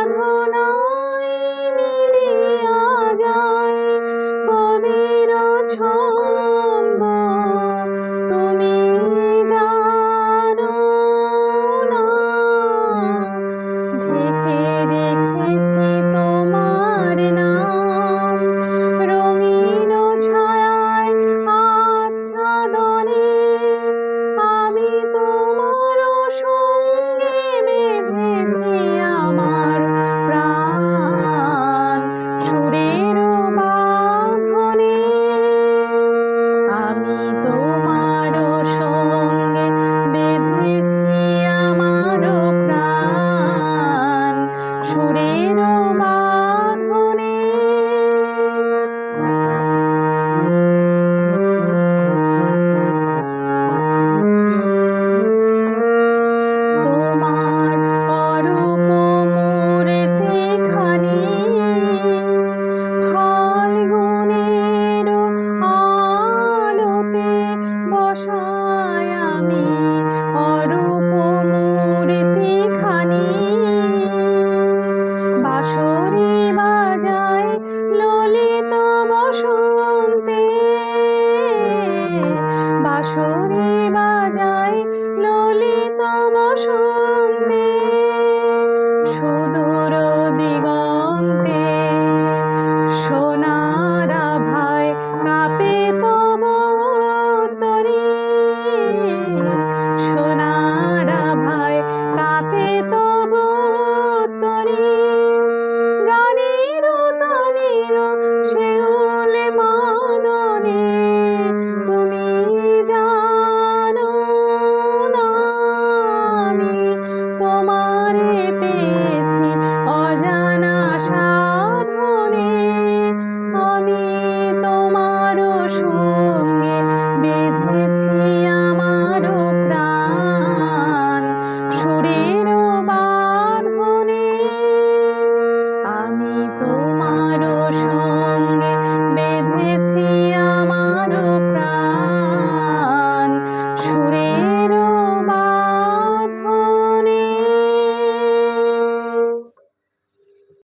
সাধনা বসন্তে বাসরে বাজায় ললিত বসন্ত